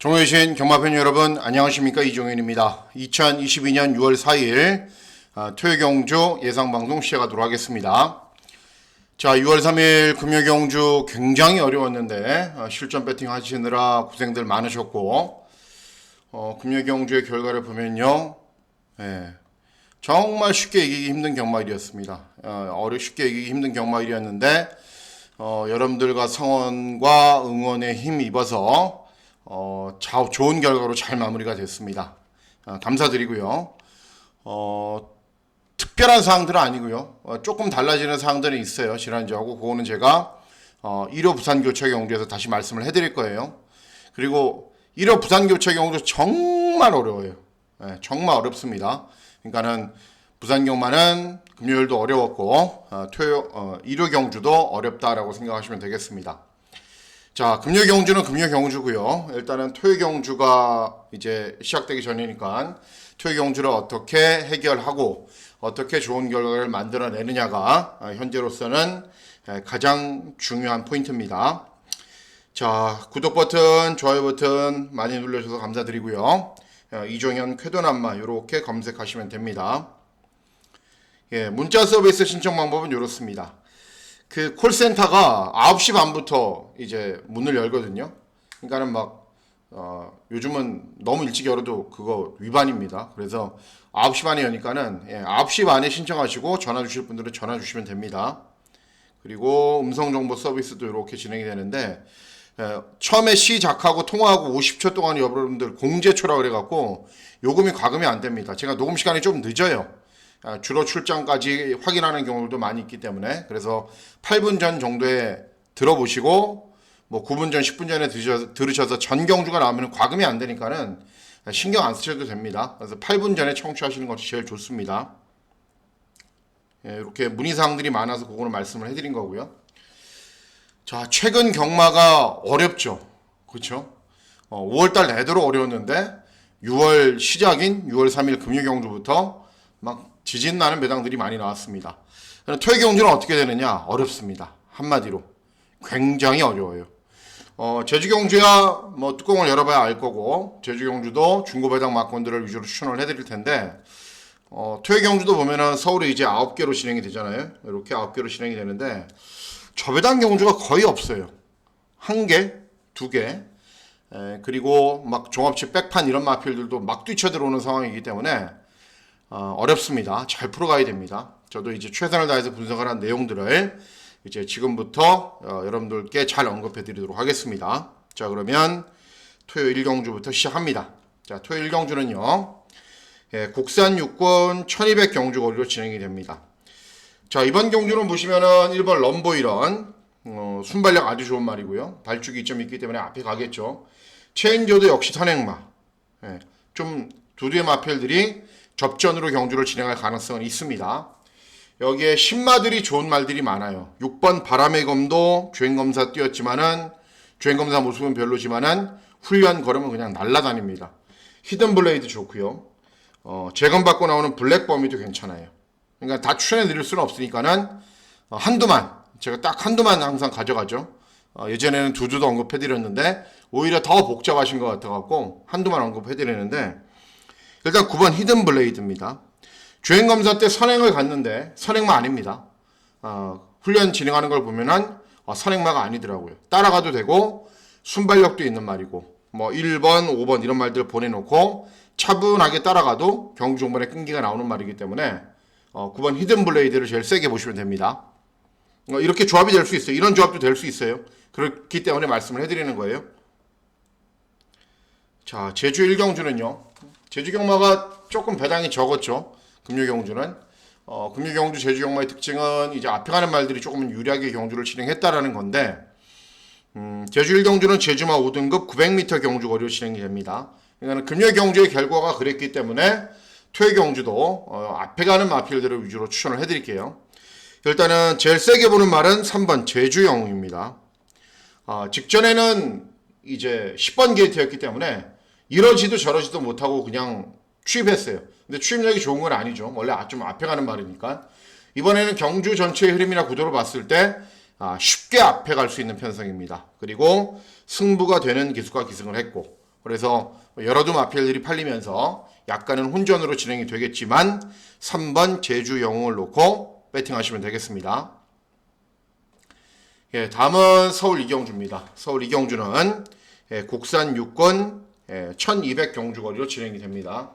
종호신 경마팬 여러분 안녕하십니까 이종현입니다. 2022년 6월 4일 아, 토요경주 예상방송 시작하도록 하겠습니다. 자 6월 3일 금요경주 굉장히 어려웠는데 아, 실전 배팅 하시느라 고생들 많으셨고 어, 금요경주의 결과를 보면요 예, 정말 쉽게 이기기 힘든 경마일이었습니다. 어, 어려 쉽게 이기기 힘든 경마일이었는데 어, 여러분들과 성원과 응원에 힘 입어서 어, 자, 좋은 결과로 잘 마무리가 됐습니다. 어, 감사드리고요. 어, 특별한 사항들은 아니고요. 어, 조금 달라지는 사항들은 있어요. 지난주하고 그거는 제가 어, 1호 부산 교체 경주에서 다시 말씀을 해드릴 거예요. 그리고 1호 부산 교체 경주 정말 어려워요. 예, 정말 어렵습니다. 그러니까는 부산 경마는 금요일도 어려웠고 어, 토요 어, 일요 경주도 어렵다라고 생각하시면 되겠습니다. 자, 금요 경주는 금요 경주고요. 일단은 토요 경주가 이제 시작되기 전이니까 토요 경주를 어떻게 해결하고 어떻게 좋은 결과를 만들어내느냐가 아, 현재로서는 에, 가장 중요한 포인트입니다. 자, 구독 버튼, 좋아요 버튼 많이 눌러주셔서 감사드리고요. 어, 이종현 쾌도남마 이렇게 검색하시면 됩니다. 예, 문자 서비스 신청 방법은 이렇습니다. 그 콜센터가 9시 반부터 이제 문을 열거든요. 그러니까는 막, 어, 요즘은 너무 일찍 열어도 그거 위반입니다. 그래서 9시 반에 여니까는, 예, 9시 반에 신청하시고 전화 주실 분들은 전화 주시면 됩니다. 그리고 음성정보 서비스도 이렇게 진행이 되는데, 예, 처음에 시작하고 통화하고 50초 동안 여러분들 공제초라 그래갖고 요금이 과금이 안 됩니다. 제가 녹음 시간이 좀 늦어요. 아, 주로 출장까지 확인하는 경우도 많이 있기 때문에 그래서 8분 전 정도에 들어보시고 뭐 9분 전, 10분 전에 들으셔서, 전경주가 나오면 과금이 안 되니까는 신경 안 쓰셔도 됩니다. 그래서 8분 전에 청취하시는 것이 제일 좋습니다. 예, 이렇게 문의사항들이 많아서 그거는 말씀을 해드린 거고요. 자, 최근 경마가 어렵죠. 그렇죠? 어, 5월달 내도록 어려웠는데 6월 시작인 6월 3일 금요경주부터 막 지진 나는 매당들이 많이 나왔습니다. 토요 경주는 어떻게 되느냐? 어렵습니다. 한마디로 굉장히 어려워요. 어, 제주 경주야 뭐 뚜껑을 열어봐야 알 거고 제주 경주도 중고 배당 막권들을 위주로 추천을 해드릴 텐데 어, 토요 경주도 보면은 서울에 이제 9개로 진행이 되잖아요. 이렇게 9개로 진행이 되는데 저배당 경주가 거의 없어요. 한 개, 두 개. 에, 그리고 막 종합치 백판 이런 마필들도 막 뛰쳐 들어오는 상황이기 때문에 어, 어렵습니다. 잘 풀어가야 됩니다. 저도 이제 최선을 다해서 분석을 한 내용들을 이제 지금부터 어, 여러분들께 잘 언급해 드리도록 하겠습니다. 자, 그러면 토요 일 경주부터 시작합니다. 자, 토요 일 경주는요, 예, 국산 육권 1200 경주 거리로 진행이 됩니다. 자, 이번 경주는 보시면은 1번 럼보 이런, 어, 순발력 아주 좋은 말이고요. 발축이 좀 있기 때문에 앞에 가겠죠. 체인저도 역시 선행마. 예, 좀두 개의 마필들이 접전으로 경주를 진행할 가능성은 있습니다. 여기에 신마들이 좋은 말들이 많아요. 6번 바람의 검도 주행검사 뛰었지만은 주행검사 모습은 별로지만은 훈련 걸으면 그냥 날라다닙니다. 히든 블레이드 좋고요. 어, 재검받고 나오는 블랙 범위도 괜찮아요. 그러니까 다 추천해 드릴 수는 없으니까는 어, 한두만 제가 딱 한두만 항상 가져가죠. 어, 예전에는 두두도 언급해 드렸는데 오히려 더 복잡하신 것 같아 갖고 한두만 언급해 드리는데 일단 9번 히든 블레이드입니다. 주행 검사 때 선행을 갔는데 선행마 아닙니다. 어, 훈련 진행하는 걸 보면은 어, 선행마가 아니더라고요. 따라가도 되고 순발력도 있는 말이고 뭐 1번, 5번 이런 말들 보내놓고 차분하게 따라가도 경주 종반에 끈기가 나오는 말이기 때문에 어, 9번 히든 블레이드를 제일 세게 보시면 됩니다. 어, 이렇게 조합이 될 수 있어요. 이런 조합도 될 수 있어요. 그렇기 때문에 말씀을 해드리는 거예요. 자, 제주 1경주는요. 제주 경마가 조금 배당이 적었죠. 금요 경주는. 어, 금요 경주 제주 경마의 특징은 이제 앞에 가는 말들이 조금 유리하게 경주를 진행했다라는 건데, 음, 제주 1경주는 제주마 5등급 900m 경주 거리로 진행이 됩니다. 그러니까 금요 경주의 결과가 그랬기 때문에 토요 경주도 어, 앞에 가는 마필들을 위주로 추천을 해드릴게요. 일단은 제일 세게 보는 말은 3번 제주 영웅입니다. 어, 직전에는 이제 10번 게이트였기 때문에 이러지도 저러지도 못하고 그냥 취입했어요. 근데 취입력이 좋은 건 아니죠. 원래 좀 앞에 가는 말이니까. 이번에는 경주 전체의 흐름이나 구도를 봤을 때 아, 쉽게 앞에 갈 수 있는 편성입니다. 그리고 승부가 되는 기수가 기승을 했고 그래서 여러 두 마필들이 팔리면서 약간은 혼전으로 진행이 되겠지만 3번 제주 영웅을 놓고 배팅하시면 되겠습니다. 예, 다음은 서울 이경주입니다. 서울 이경주는 예, 국산 육권 예, 1200 경주 거리로 진행이 됩니다.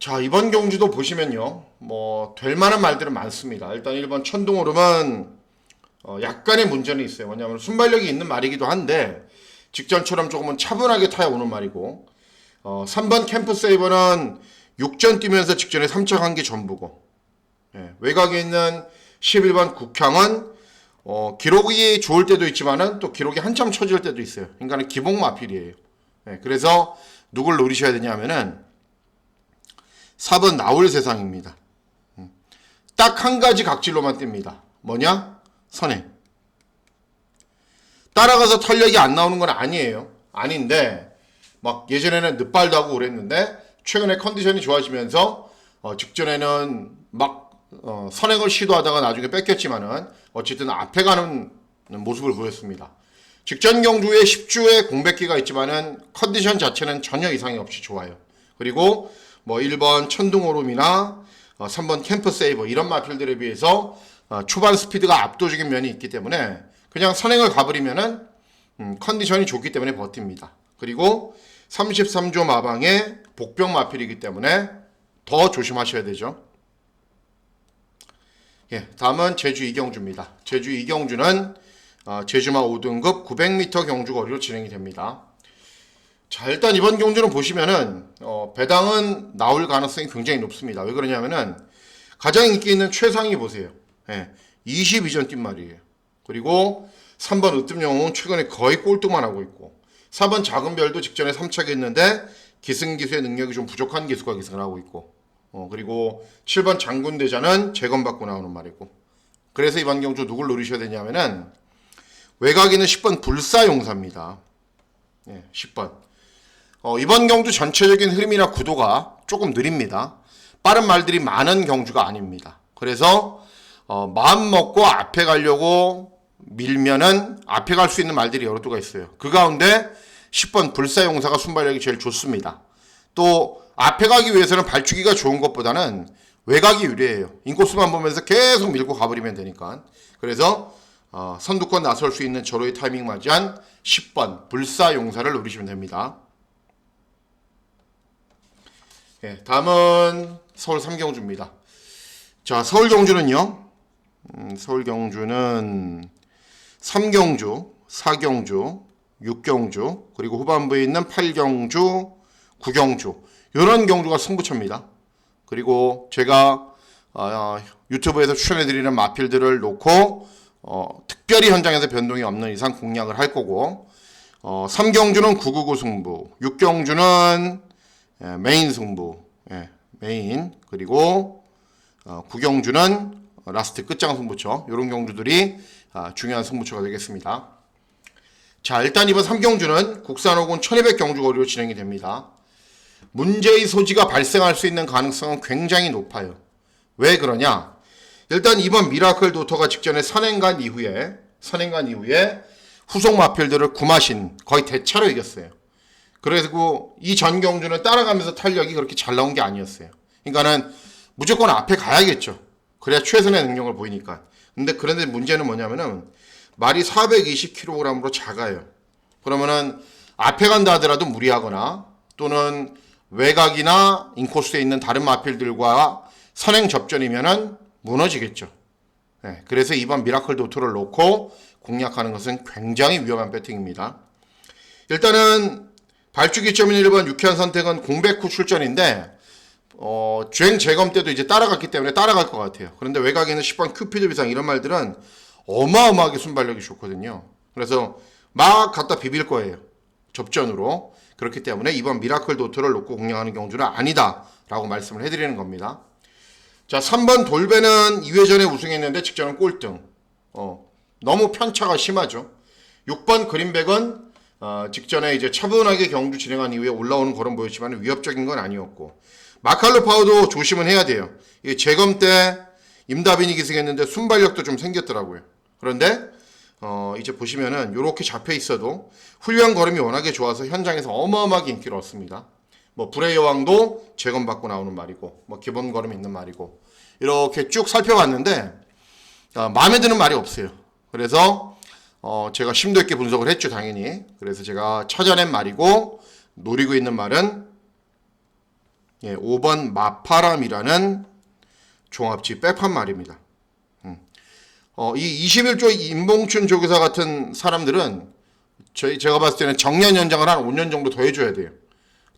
자, 이번 경주도 보시면요. 뭐, 될 만한 말들은 많습니다. 일단 1번 천둥오름은 어, 약간의 문제는 있어요. 왜냐하면 순발력이 있는 말이기도 한데, 직전처럼 조금은 차분하게 타야 오는 말이고, 어, 3번 캠프 세이버는 6전 뛰면서 직전에 3차 한게 전부고, 예, 외곽에 있는 11번 국향은 어, 기록이 좋을 때도 있지만은 또 기록이 한참 처질 때도 있어요. 그러니까 기복 마필이에요. 예, 그래서 누굴 노리셔야 되냐면은 4번 나올 세상입니다. 음. 딱한 가지 각질로만 띱니다. 뭐냐? 선행. 따라가서 탄력이 안 나오는 건 아니에요. 아닌데 막 예전에는 늦발도 하고 그랬는데 최근에 컨디션이 좋아지면서 어, 직전에는 막 어, 선행을 시도하다가 나중에 뺏겼지만은 어쨌든 앞에 가는 모습을 보였습니다. 직전 경주에 10주에 공백기가 있지만은 컨디션 자체는 전혀 이상이 없이 좋아요. 그리고 뭐 1번 천둥오름이나 어, 3번 캠프 세이버 이런 마필들에 비해서 어, 초반 스피드가 압도적인 면이 있기 때문에 그냥 선행을 가버리면은 음, 컨디션이 좋기 때문에 버팁니다. 그리고 33조 마방의 복병 마필이기 때문에 더 조심하셔야 되죠. 예, 다음은 제주 이경주입니다. 제주 이경주는 어, 제주마 5등급 900m 경주 거리로 진행이 됩니다. 자, 일단 이번 경주는 보시면은 어, 배당은 나올 가능성이 굉장히 높습니다. 왜 그러냐면은 가장 인기 있는 최상위 보세요. 예, 22전 뛴 말이에요. 그리고 3번 으뜸영웅은 최근에 거의 꼴등만 하고 있고 4번 작은 별도 직전에 3차게 했는데 기승기수의 능력이 좀 부족한 기수가 기승을 하고 있고 어, 그리고 7번 장군대자는 재검받고 나오는 말이고 그래서 이번 경주 누굴 노리셔야 되냐면은 외곽에는 10번 불사용사입니다. 예, 10번. 어, 이번 경주 전체적인 흐름이나 구도가 조금 느립니다. 빠른 말들이 많은 경주가 아닙니다. 그래서 어, 마음 먹고 앞에 가려고 밀면은 앞에 갈 수 있는 말들이 여러 두가 있어요. 그 가운데 10번 불사용사가 순발력이 제일 좋습니다. 또 앞에 가기 위해서는 발주기가 좋은 것보다는 외곽이 유리해요. 인코스만 보면서 계속 밀고 가버리면 되니까. 그래서 어, 선두권 나설 수 있는 저로의 타이밍 맞이한 10번 불사용사를 노리시면 됩니다. 예, 다음은 서울 삼경주입니다. 자, 서울 경주는요. 음, 서울 경주는 3경주, 4경주, 6경주, 그리고 후반부에 있는 8경주, 9경주. 이런 경주가 승부처입니다. 그리고 제가 어, 유튜브에서 추천해드리는 마필들을 놓고 어, 특별히 현장에서 변동이 없는 이상 공략을 할 거고 어, 3경주는 999 승부, 6경주는 예, 메인 승부, 예, 메인 그리고 어, 9경주는 라스트 끝장 승부처 이런 경주들이 아, 중요한 승부처가 되겠습니다. 자 일단 이번 3경주는 국산호군 1200 경주 거리로 진행이 됩니다. 문제의 소지가 발생할 수 있는 가능성은 굉장히 높아요. 왜 그러냐? 일단 이번 미라클 도터가 직전에 선행간 이후에 선행간 이후에 후속 마필들을 구마신 거의 대차로 이겼어요. 그리고 이 전 경주는 따라가면서 탄력이 그렇게 잘 나온 게 아니었어요. 그러니까는 무조건 앞에 가야겠죠. 그래야 최선의 능력을 보이니까. 근데 그런데 문제는 뭐냐면은 말이 420kg으로 작아요. 그러면은 앞에 간다 하더라도 무리하거나 또는 외곽이나 인코스에 있는 다른 마필들과 선행 접전이면은 무너지겠죠. 네, 그래서 이번 미라클 도트를 놓고 공략하는 것은 굉장히 위험한 배팅입니다. 일단은 발주기점인 1번 유쾌한 선택은 공백 후 출전인데 어, 주행 재검 때도 이제 따라갔기 때문에 따라갈 것 같아요. 그런데 외곽에는 10번 큐피드 비상 이런 말들은 어마어마하게 순발력이 좋거든요. 그래서 막 갖다 비빌 거예요. 접전으로. 그렇기 때문에 이번 미라클 도트를 놓고 공략하는 경주는 아니다라고 말씀을 해드리는 겁니다. 자, 3번 돌배는 2회전에 우승했는데 직전은 꼴등. 어, 너무 편차가 심하죠. 6번 그린백은 어, 직전에 이제 차분하게 경주 진행한 이후에 올라오는 걸음 보였지만 위협적인 건 아니었고 마칼로 파우도 조심은 해야 돼요. 이게 재검 때 임다빈이 기승했는데 순발력도 좀 생겼더라고요. 그런데 어, 이제 보시면은 이렇게 잡혀 있어도 훌륭한 걸음이 워낙에 좋아서 현장에서 어마어마하게 인기를 얻습니다. 뭐 불의 여왕도 재건받고 나오는 말이고 뭐 기본 걸음이 있는 말이고 이렇게 쭉 살펴봤는데 어, 마음에 드는 말이 없어요. 그래서 어, 제가 심도 있게 분석을 했죠 당연히. 그래서 제가 찾아낸 말이고 노리고 있는 말은 예, 5번 마파람이라는 종합지 백판 말입니다. 어, 이 21조 임봉춘 조교사 같은 사람들은 저희 제가 봤을 때는 정년 연장을 한 5년 정도 더 해줘야 돼요.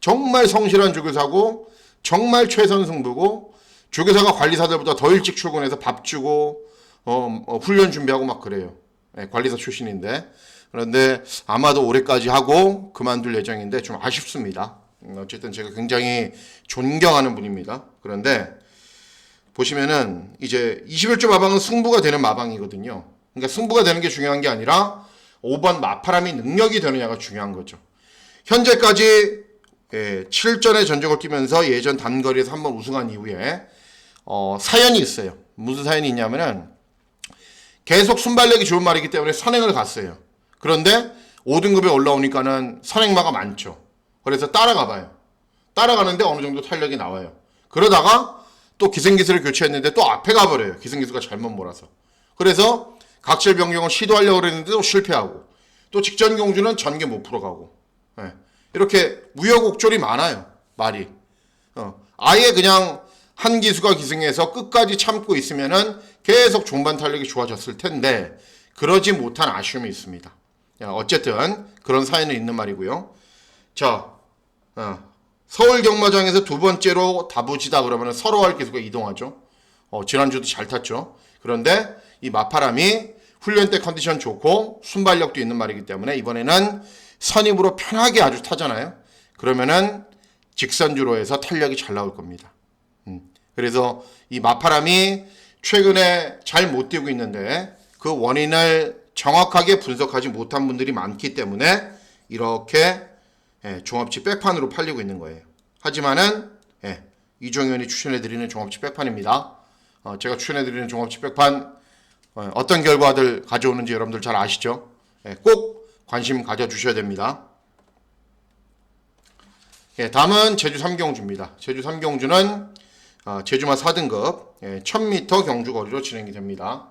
정말 성실한 조교사고 정말 최선 승부고 조교사가 관리사들보다 더 일찍 출근해서 밥 주고 어, 어, 훈련 준비하고 막 그래요. 예, 관리사 출신인데 그런데 아마도 올해까지 하고 그만둘 예정인데 좀 아쉽습니다. 음, 어쨌든 제가 굉장히 존경하는 분입니다. 그런데 보시면은 이제 21조 마방은 승부가 되는 마방이거든요. 그러니까 승부가 되는 게 중요한 게 아니라 5번 마파람이 능력이 되느냐가 중요한 거죠. 현재까지 예, 7전의 전적을 뛰면서 예전 단거리에서 한 번 우승한 이후에 어, 사연이 있어요. 무슨 사연이 있냐면은 계속 순발력이 좋은 말이기 때문에 선행을 갔어요. 그런데 5등급에 올라오니까는 선행마가 많죠. 그래서 따라가 봐요. 따라가는데 어느 정도 탄력이 나와요. 그러다가 또 기생기술을 교체했는데 또 앞에 가버려요. 기생기수가 잘못 몰아서. 그래서 각질 변경을 시도하려고 그랬는데도 실패하고 또 직전 경주는 전개 못 풀어가고 예. 이렇게 우여곡절이 많아요. 말이. 어. 아예 그냥 한 기수가 기승해서 끝까지 참고 있으면은 계속 종반 탄력이 좋아졌을 텐데 그러지 못한 아쉬움이 있습니다. 야, 어쨌든 그런 사연은 있는 말이고요. 자, 어. 서울 경마장에서 두 번째로 다부지다 그러면 서로 할 기수가 이동하죠. 어, 지난주도 잘 탔죠. 그런데 이 마파람이 훈련 때 컨디션 좋고 순발력도 있는 말이기 때문에 이번에는 선임으로 편하게 아주 타잖아요. 그러면은 직선주로 해서 탄력이 잘 나올 겁니다. 음, 그래서 이 마파람이 최근에 잘 못 뛰고 있는데 그 원인을 정확하게 분석하지 못한 분들이 많기 때문에 이렇게 예, 종합치 백판으로 팔리고 있는 거예요. 하지만은 예, 이종현이 추천해드리는 종합치 백판입니다. 어, 제가 추천해드리는 종합치 백판 어, 떤 결과들 가져오는지 여러분들 잘 아시죠? 예, 꼭 관심 가져주셔야 됩니다. 예, 다음은 제주 3경주입니다. 제주 3경주는 어, 제주마 4등급 예, 1000m 경주 거리로 진행이 됩니다.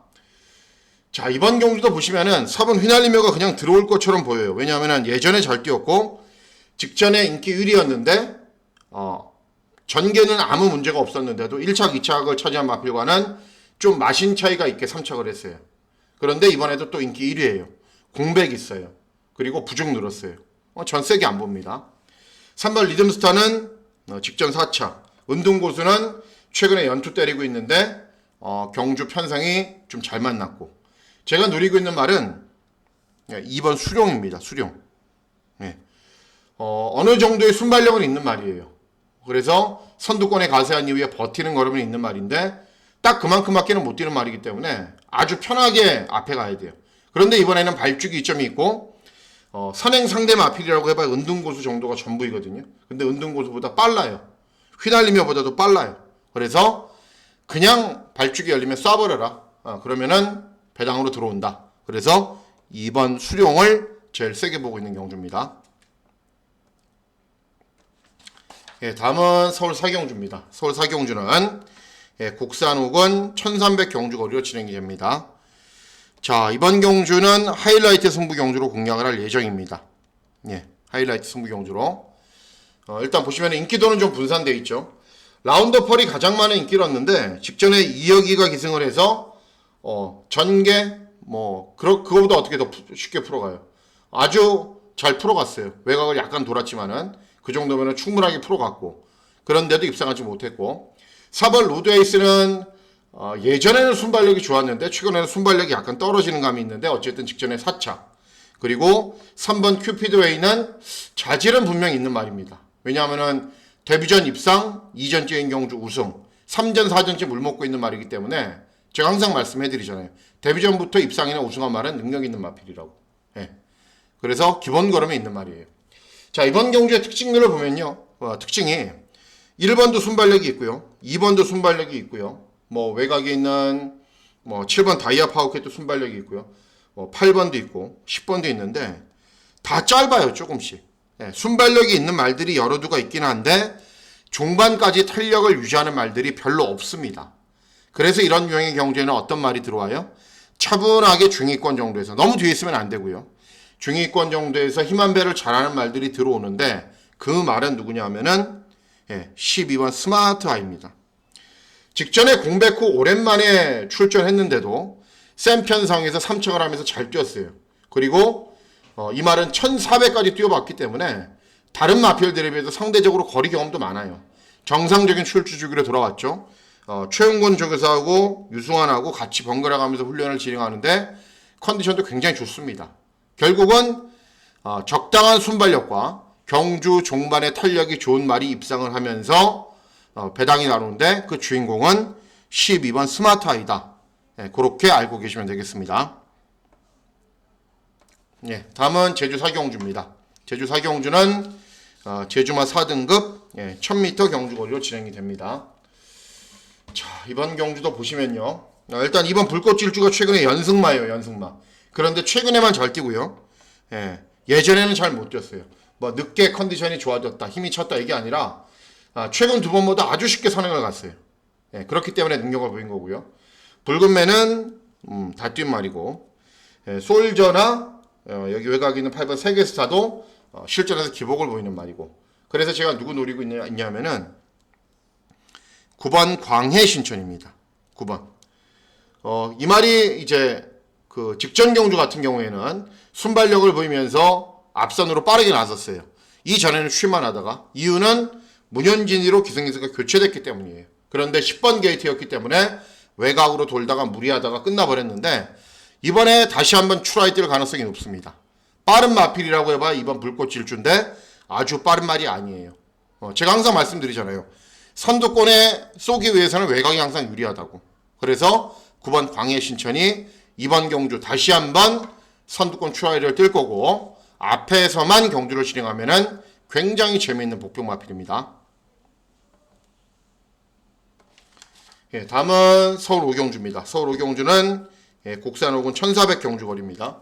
자 이번 경주도 보시면은 4번 휘날리며가 그냥 들어올 것처럼 보여요. 왜냐하면 예전에 잘 뛰었고 직전에 인기 1위였는데 어, 전개는 아무 문제가 없었는데도 1착, 2착을 차지한 마필과는 좀 마신 차이가 있게 3착을 했어요. 그런데 이번에도 또 인기 1위예요. 공백 있어요. 그리고 부중 늘었어요. 어, 전 세게 안 봅니다. 3번 리듬스타는 어, 직전 4차. 은둔고수는 최근에 연투 때리고 있는데 어, 경주 편성이 좀 잘 만났고 제가 누리고 있는 말은 2번 수룡입니다. 수룡. 네. 어, 어느 정도의 순발력은 있는 말이에요. 그래서 선두권에 가세한 이후에 버티는 걸음은 있는 말인데 딱 그만큼밖에 못 뛰는 말이기 때문에 아주 편하게 앞에 가야 돼요. 그런데 이번에는 발주기 이점이 있고 어, 선행 상대 마필이라고 해봐야 은둔고수 정도가 전부이거든요. 근데 은둔고수보다 빨라요. 휘날리며보다도 빨라요. 그래서 그냥 발주기 열리면 쏴버려라. 어, 그러면은 배당으로 들어온다. 그래서 2번 수룡을 제일 세게 보고 있는 경주입니다. 예, 다음은 서울 사경주입니다. 서울 사경주는 예, 국산 혹은 1300 경주 거리로 진행이 됩니다. 자, 이번 경주는 하이라이트 승부 경주로 공략을 할 예정입니다. 예, 하이라이트 승부 경주로. 어, 일단 보시면 인기도는 좀 분산되어 있죠. 라운드 펄이 가장 많은 인기를 얻는데 직전에 이혁이가 기승을 해서 어, 전개 뭐 그러, 그거보다 어떻게 더 쉽게 풀어가요. 아주 잘 풀어갔어요. 외곽을 약간 돌았지만은 그 정도면 충분하게 풀어갔고 그런데도 입상하지 못했고 4번 로드에이스는 어, 예전에는 순발력이 좋았는데 최근에는 순발력이 약간 떨어지는 감이 있는데 어쨌든 직전에 4차 그리고 3번 큐피드웨이는 자질은 분명히 있는 말입니다. 왜냐하면은 데뷔전 입상, 2전 째인 경주 우승, 3전, 4전째 물먹고 있는 말이기 때문에 제가 항상 말씀해드리잖아요. 데뷔전부터 입상이나 우승한 말은 능력 있는 마필이라고. 예. 그래서 기본 걸음에 있는 말이에요. 자, 이번 경주의 특징들을 보면요. 어, 특징이 1번도 순발력이 있고요. 2번도 순발력이 있고요. 뭐 외곽에 있는 뭐 7번 다이아 파워캣도 순발력이 있고요. 뭐 8번도 있고 10번도 있는데 다 짧아요 조금씩. 예, 순발력이 있는 말들이 여러 두가 있긴 한데 종반까지 탄력을 유지하는 말들이 별로 없습니다. 그래서 이런 유형의 경주에는 어떤 말이 들어와요? 차분하게 중위권 정도에서 너무 뒤에 있으면 안 되고요. 중위권 정도에서 힘한 배를 잘하는 말들이 들어오는데 그 말은 누구냐 하면은 예, 12번 스마트 아이입니다. 직전에 공백 후 오랜만에 출전했는데도 센 편성에서 3척을 하면서 잘 뛰었어요. 그리고 어, 이 말은 1400까지 뛰어봤기 때문에 다른 마필들에 비해서 상대적으로 거리 경험도 많아요. 정상적인 출주 주기로 돌아왔죠. 어, 최용곤 조교사하고 유승환하고 같이 번갈아 가면서 훈련을 진행하는데 컨디션도 굉장히 좋습니다. 결국은 어, 적당한 순발력과 경주 종반의 탄력이 좋은 말이 입상을 하면서 어, 배당이 나오는데 그 주인공은 12번 스마트 아이다. 예, 그렇게 알고 계시면 되겠습니다. 예, 다음은 제주 사경주입니다. 제주 사경주는 어, 제주마 4등급 예, 1000m 경주거리로 진행이 됩니다. 자, 이번 경주도 보시면요. 어, 일단 이번 불꽃질주가 최근에 연승마예요, 연승마. 그런데 최근에만 잘 뛰고요. 예, 예전에는 잘 못 뛰었어요. 뭐 늦게 컨디션이 좋아졌다, 힘이 쳤다 이게 아니라 아, 최근 두 번보다 아주 쉽게 선행을 갔어요. 예, 그렇기 때문에 능력을 보인 거고요. 붉은 매는 음, 다뛴 말이고 예, 솔저나 어, 여기 외곽에 있는 8번 세계 스타도 어, 실전에서 기복을 보이는 말이고 그래서 제가 누구 노리고 있냐, 있냐면은 9번 광해 신천입니다. 9번. 어, 이 말이 이제 그 직전 경주 같은 경우에는 순발력을 보이면서 앞선으로 빠르게 나섰어요. 이전에는 쉴만 하다가 이유는 문현진이로 기승기사가 교체됐기 때문이에요. 그런데 10번 게이트였기 때문에 외곽으로 돌다가 무리하다가 끝나버렸는데 이번에 다시 한번 추라이 뛸 가능성이 높습니다. 빠른 마필이라고 해봐 이번 불꽃 질주인데 아주 빠른 말이 아니에요. 어, 제가 항상 말씀드리잖아요. 선두권에 쏘기 위해서는 외곽이 항상 유리하다고. 그래서 9번 광해 신천이 이번 경주 다시 한번 선두권 추라이를 뛸 거고 앞에서만 경주를 진행하면은 굉장히 재미있는 복병 마필입니다. 예, 다음은 서울 오경주입니다. 서울 오경주는 예, 곡산 오군 1400 경주 거리입니다.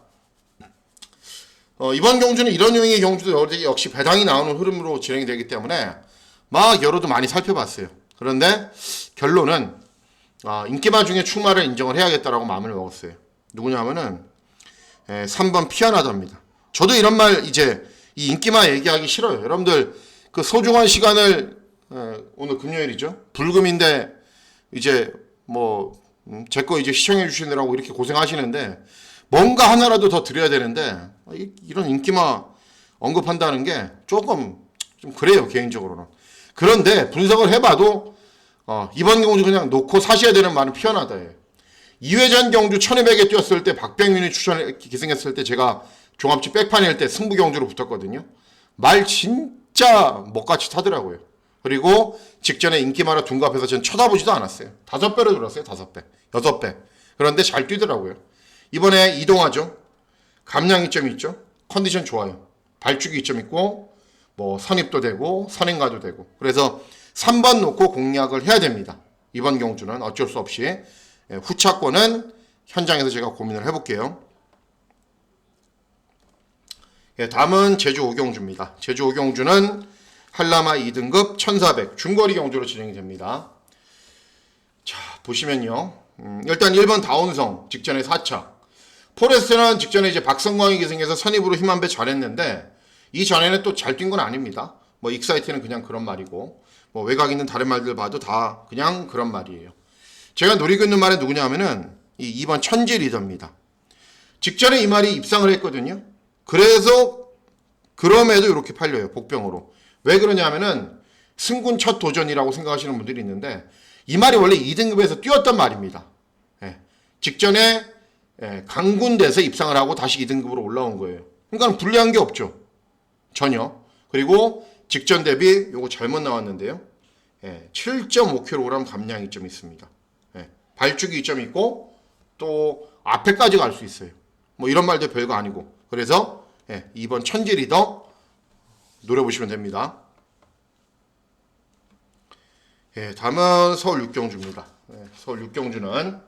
어, 이번 경주는 이런 유형의 경주도 여- 역시 배당이 나오는 흐름으로 진행이 되기 때문에 막 여러도 많이 살펴봤어요. 그런데 결론은 아, 인기마 중에 충마를 인정을 해야겠다라고 마음을 먹었어요. 누구냐 하면은 예, 3번 피아나다입니다. 저도 이런 말 이제 이 인기마 얘기하기 싫어요. 여러분들 그 소중한 시간을 예, 오늘 금요일이죠. 불금인데 이제 뭐 제 거 이제 시청해 주시느라고 이렇게 고생하시는데 뭔가 하나라도 더 드려야 되는데 이- 이런 인기마 언급한다는 게 조금 좀 그래요 개인적으로는. 그런데 분석을 해봐도 어, 이번 경주 그냥 놓고 사셔야 되는 말은 피어나다예요. 2회전 경주 1200에 뛰었을 때 박병윤이 추천 기승했을 때 제가 종합지 백판일 때 승부 경주로 붙었거든요. 말 진짜 먹같이 타더라고요. 그리고 직전에 인기마라 둔갑해서 전 쳐다보지도 않았어요. 다섯 배로 들었어요. 다섯 배. 여섯 배. 그런데 잘 뛰더라고요. 이번에 이동하죠. 감량 이점이 있죠. 컨디션 좋아요. 발주기 이점 있고 뭐 선입도 되고 선행가도 되고. 그래서 3번 놓고 공략을 해야 됩니다. 이번 경주는 어쩔 수 없이 예, 후차권은 현장에서 제가 고민을 해볼게요. 예, 다음은 제주 오경주입니다. 제주 오경주는 한라마 2등급 1400 중거리 경주로 진행이 됩니다. 자, 보시면요. 음, 일단 1번 다운성 직전에 4차. 포레스트는 직전에 이제 박성광이 기승해서 선입으로 힘 한 배 잘했는데 이 전에는 또 잘 뛴 건 아닙니다. 뭐 익사이트는 그냥 그런 말이고 뭐 외곽 있는 다른 말들 봐도 다 그냥 그런 말이에요. 제가 노리고 있는 말은 누구냐 하면은 이 2번 천지 리더입니다. 직전에 이 말이 입상을 했거든요. 그래서 그럼에도 이렇게 팔려요. 복병으로. 왜 그러냐면은 승군 첫 도전이라고 생각하시는 분들이 있는데 이 말이 원래 2등급에서 뛰었던 말입니다. 예. 직전에 예, 강군대에서 입상을 하고 다시 2등급으로 올라온 거예요. 그러니까 불리한 게 없죠. 전혀. 그리고 직전 대비 요거 잘못 나왔는데요. 예, 7.5kg 감량 이점이 있습니다. 예, 발주기 이점이 있고 또 앞에까지 갈 수 있어요. 뭐 이런 말도 별거 아니고. 그래서 예, 2번 천지 리더 노려보시면 됩니다. 예, 다음은 서울 육경주입니다. 예, 서울 육경주는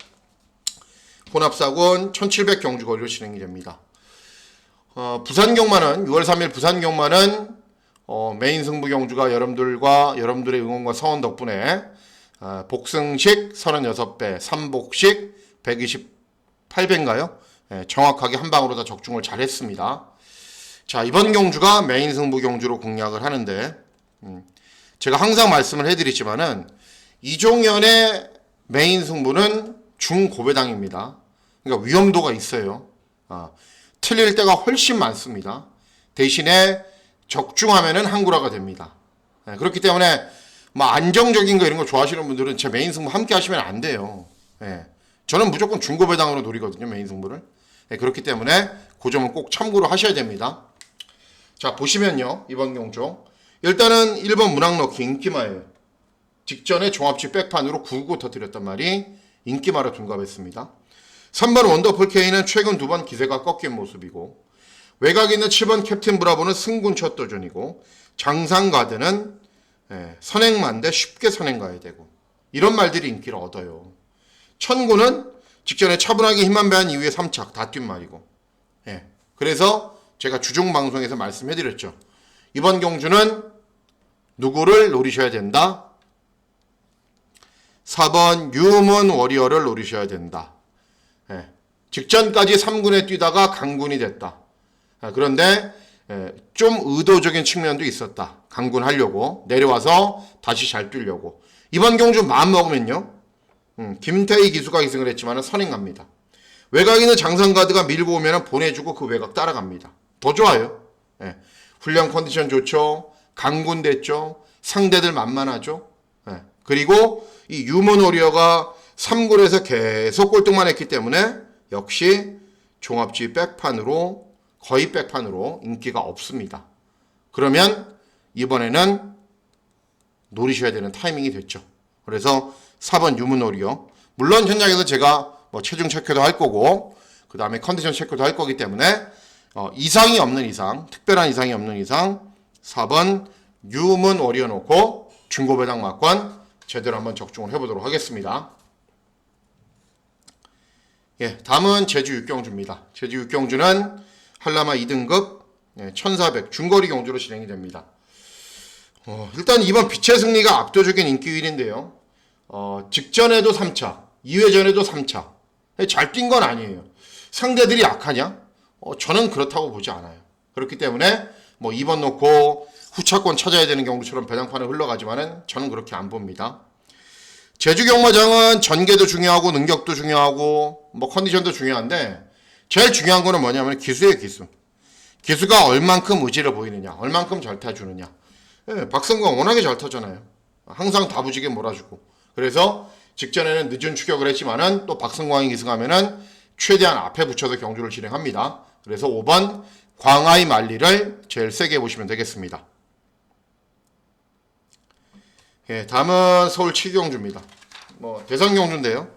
혼합사군 1700 경주거리로 진행이 됩니다. 어, 부산 경마는 6월 3일 부산 경마는 어, 메인 승부 경주가 여러분들과 여러분들의 응원과 성원 덕분에 어, 복승식 36배, 삼복식 128배인가요? 예, 정확하게 한 방으로 다 적중을 잘 했습니다. 자, 이번 경주가 메인 승부 경주로 공략을 하는데, 음, 제가 항상 말씀을 해드리지만은, 이종현의 메인 승부는 중고배당입니다. 그러니까 위험도가 있어요. 아, 틀릴 때가 훨씬 많습니다. 대신에 적중하면은 한구라가 됩니다. 예, 그렇기 때문에 뭐 안정적인 거 이런 거 좋아하시는 분들은 제 메인 승부 함께 하시면 안 돼요. 예. 저는 무조건 중고배당으로 노리거든요, 메인 승부를. 예, 그렇기 때문에 그 점은 꼭 참고로 하셔야 됩니다. 자, 보시면요, 이번 경주. 일단은 1번 문학 넣기 인기마예요. 직전에 종합지 백판으로 9구 터뜨렸단 말이 인기마로 둔갑했습니다. 3번 원더풀 K는 최근 두 번 기세가 꺾인 모습이고 외곽에 있는 7번 캡틴 브라보는 승군 첫 도전이고 장상가드는 예, 선행만데 쉽게 선행 가야 되고 이런 말들이 인기를 얻어요. 천구는 직전에 차분하게 힘만 배한 이후에 3착 다 뛴 말이고 예, 그래서 제가 주중 방송에서 말씀해드렸죠. 이번 경주는 누구를 노리셔야 된다? 4번 유문 워리어를 노리셔야 된다. 예, 직전까지 3군에 뛰다가 강군이 됐다. 아, 그런데 예, 좀 의도적인 측면도 있었다. 강군하려고 내려와서 다시 잘 뛰려고 이번 경주 마음 먹으면요. 음, 김태희 기수가 기승을 했지만 선행 갑니다. 외곽에 있는 장상가드가 밀고 오면 보내주고 그 외곽 따라갑니다. 더 좋아요. 예, 훈련 컨디션 좋죠. 강군 됐죠. 상대들 만만하죠. 예, 그리고 이 유먼 오리어가 3군에서 계속 꼴등만 했기 때문에 역시 종합지 백판으로 거의 백판으로 인기가 없습니다. 그러면 이번에는 노리셔야 되는 타이밍이 됐죠. 그래서 4번 유문 오리어 물론 현장에서 제가 뭐 체중 체크도 할 거고 그 다음에 컨디션 체크도 할 거기 때문에 어, 이상이 없는 이상 특별한 이상이 없는 이상 4번 유문 오리어 놓고 중고배당 막관 제대로 한번 적중을 해보도록 하겠습니다. 예, 다음은 제주 육경주입니다. 제주 육경주는 한라마 2등급 예, 1400 중거리 경주로 진행이 됩니다. 어, 일단 이번 빛의 승리가 압도적인 인기 1인데요. 어, 직전에도 3차, 2회전에도 3차. 잘 뛴 건 아니에요. 상대들이 약하냐? 어, 저는 그렇다고 보지 않아요. 그렇기 때문에 뭐 2번 놓고 후차권 찾아야 되는 경우처럼 배당판을 흘러가지만은 저는 그렇게 안 봅니다. 제주 경마장은 전개도 중요하고 능력도 중요하고 뭐 컨디션도 중요한데 제일 중요한 거는 뭐냐면 기수예요 기수. 기수가 얼만큼 의지를 보이느냐, 얼만큼 잘 타주느냐. 예, 박성광 워낙에 잘 타잖아요. 항상 다부지게 몰아주고. 그래서 직전에는 늦은 추격을 했지만은 또 박성광이 기승하면은 최대한 앞에 붙여서 경주를 진행합니다. 그래서 5번 광아이 말리를 제일 세게 보시면 되겠습니다. 예, 다음은 서울 7경주입니다. 뭐 대상 경주인데요.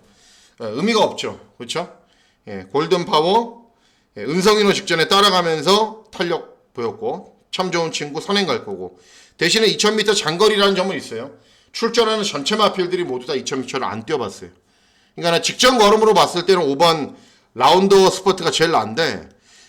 예, 의미가 없죠. 그렇죠? 예, 골든 파워 예, 은성인호 직전에 따라가면서 탄력 보였고 참 좋은 친구 선행 갈 거고 대신에 2000m 장거리라는 점은 있어요. 출전하는 전체 마필들이 모두 다 2000m를 안 뛰어봤어요. 그러니까 직전 걸음으로 봤을 때는 5번 라운드 스포트가 제일 나은데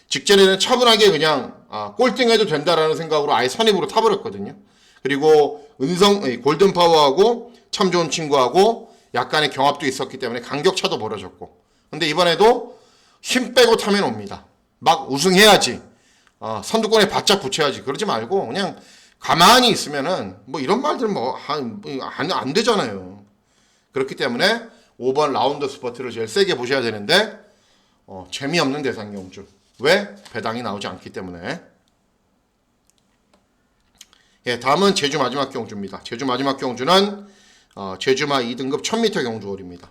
직전에는 차분하게 그냥 아, 꼴등해도 된다라는 생각으로 아예 선입으로 타버렸거든요. 그리고 은성 골든 파워하고 참 좋은 친구하고 약간의 경합도 있었기 때문에 간격차도 벌어졌고 근데 이번에도 힘 빼고 타면 옵니다. 막 우승해야지. 어, 선두권에 바짝 붙여야지. 그러지 말고 그냥 가만히 있으면은 뭐 이런 말들 뭐안 안 되잖아요. 그렇기 때문에 5번 라운드 스퍼트를 제일 세게 보셔야 되는데 어, 재미없는 대상 경주. 왜? 배당이 나오지 않기 때문에. 예, 다음은 제주 마지막 경주입니다. 제주 마지막 경주는 어, 제주마 2등급 1000m 경주홀입니다.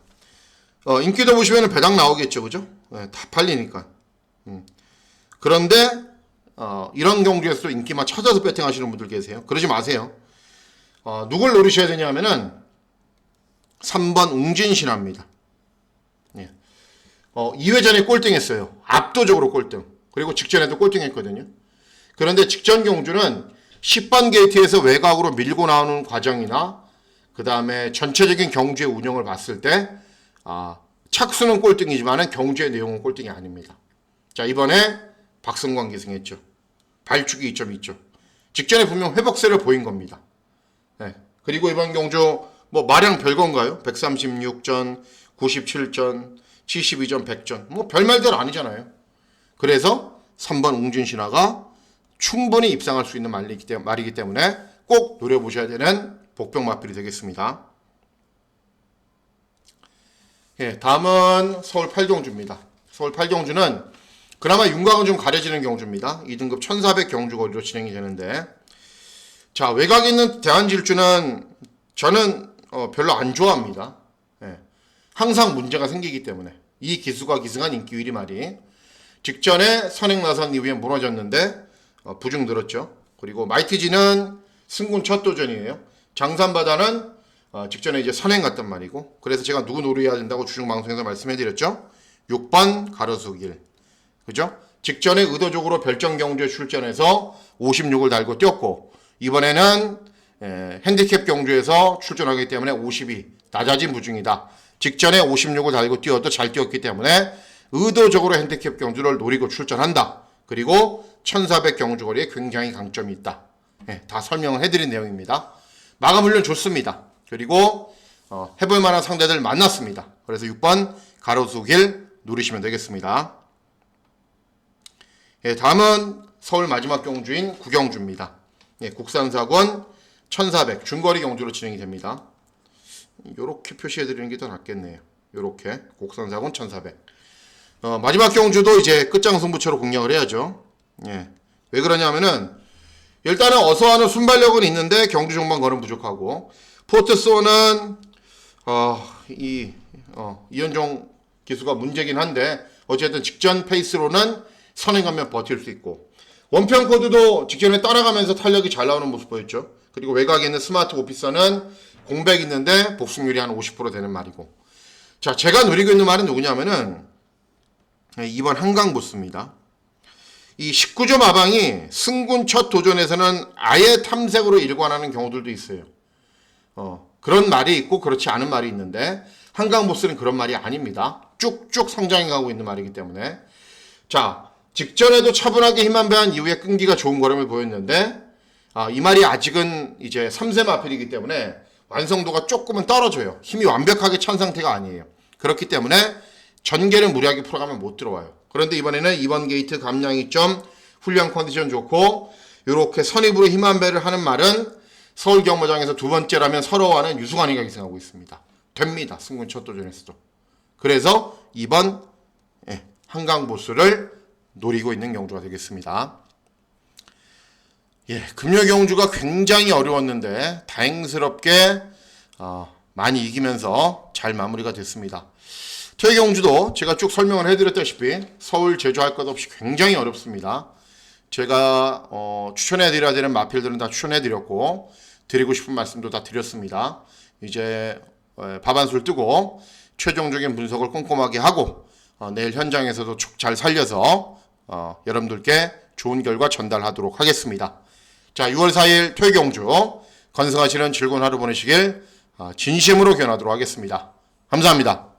어, 인기도 보시면 배당 나오겠죠, 그죠? 예, 다 팔리니까. 음. 그런데 어, 이런 경주에서도 인기만 찾아서 배팅하시는 분들 계세요. 그러지 마세요. 어, 누굴 노리셔야 되냐 하면은 3번 웅진신화입니다. 예. 어, 2회전에 꼴등했어요. 압도적으로 꼴등. 그리고 직전에도 꼴등했거든요. 그런데 직전 경주는 10번 게이트에서 외곽으로 밀고 나오는 과정이나 그 다음에 전체적인 경주의 운영을 봤을 때 아, 착수는 꼴등이지만은 경주의 내용은 꼴등이 아닙니다. 자 이번에 박성광 기승했죠. 발축이 2점 있죠. 직전에 분명 회복세를 보인 겁니다. 네. 그리고 이번 경주 뭐 마량 별건가요? 136전, 97전, 72전, 100전 뭐 별말들 아니잖아요. 그래서 3번 웅진 신화가 충분히 입상할 수 있는 말이기, 때문에 꼭 노려보셔야 되는 복병 마필이 되겠습니다. 예, 다음은 서울 8경주입니다. 서울 8경주는 그나마 윤곽은 좀 가려지는 경주입니다. 2등급 1400 경주 거리로 진행이 되는데 자 외곽에 있는 대한질주는 저는 어, 별로 안 좋아합니다. 예, 항상 문제가 생기기 때문에 이 기수가 기승한 인기 1위 말이 직전에 선행 나선 이후에 무너졌는데 어, 부중 들었죠. 그리고 마이티지는 승군 첫 도전이에요. 장산바다는 어, 직전에 이제 선행 갔단 말이고 그래서 제가 누구 노려야 된다고 주중 방송에서 말씀해드렸죠. 6번 가로수 길 그죠? 직전에 의도적으로 별정 경주에 출전해서 56을 달고 뛰었고 이번에는 에, 핸디캡 경주에서 출전하기 때문에 52 낮아진 부중이다. 직전에 56을 달고 뛰어도 잘 뛰었기 때문에 의도적으로 핸디캡 경주를 노리고 출전한다. 그리고 1400 경주 거리에 굉장히 강점이 있다. 예, 다 설명을 해드린 내용입니다. 마감 훈련 좋습니다. 그리고 어, 해볼 만한 상대들 만났습니다. 그래서 6번 가로수길 누리시면 되겠습니다. 예, 다음은 서울 마지막 경주인 구경주입니다. 예, 국산사권 1400 중거리 경주로 진행이 됩니다. 요렇게 표시해 드리는 게 더 낫겠네요. 요렇게 국산사권 1400. 어, 마지막 경주도 이제 끝장 승부처로 공략을 해야죠. 예. 왜 그러냐면은 일단은 어서하는 순발력은 있는데 경주 종반 거는 부족하고 포트소는 어, 이 어, 이현종 기수가 문제긴 한데 어쨌든 직전 페이스로는 선행하면 버틸 수 있고 원평 코드도 직전에 따라가면서 탄력이 잘 나오는 모습 보였죠. 그리고 외곽에 있는 스마트 오피서는 공백 있는데 복승률이 한 50% 되는 말이고 자 제가 누리고 있는 말은 누구냐면은 네, 이번 한강 보스입니다. 이 19조 마방이 승군 첫 도전에서는 아예 탐색으로 일관하는 경우들도 있어요. 어, 그런 말이 있고 그렇지 않은 말이 있는데 한강 보스는 그런 말이 아닙니다. 쭉쭉 성장해 가고 있는 말이기 때문에 자 직전에도 차분하게 힘만 배한 이후에 끈기가 좋은 걸음을 보였는데 아, 이 말이 아직은 이제 3세 마필이기 때문에 완성도가 조금은 떨어져요. 힘이 완벽하게 찬 상태가 아니에요. 그렇기 때문에 전개를 무리하게 풀어가면 못 들어와요. 그런데 이번에는 2번 게이트 감량이 점 훈련 컨디션 좋고 이렇게 선입으로 힘 한 배를 하는 말은 서울 경마장에서 두 번째라면 서러워하는 유승환이가 기승하고 있습니다. 됩니다. 승군 첫 도전에서도. 그래서 2번 예, 한강 보스를 노리고 있는 경주가 되겠습니다. 예, 금요 경주가 굉장히 어려웠는데 다행스럽게 어, 많이 이기면서 잘 마무리가 됐습니다. 토요 경주도 제가 쭉 설명을 해드렸다시피 서울 제주할 것 없이 굉장히 어렵습니다. 제가 어, 추천해드려야 되는 마필들은 다 추천해드렸고 드리고 싶은 말씀도 다 드렸습니다. 이제 어, 밥한 술 뜨고 최종적인 분석을 꼼꼼하게 하고 어, 내일 현장에서도 쭉잘 살려서 어, 여러분들께 좋은 결과 전달하도록 하겠습니다. 자, 6월 4일 토요경주 건승하시는 즐거운 하루 보내시길 어, 진심으로 견하도록 하겠습니다. 감사합니다.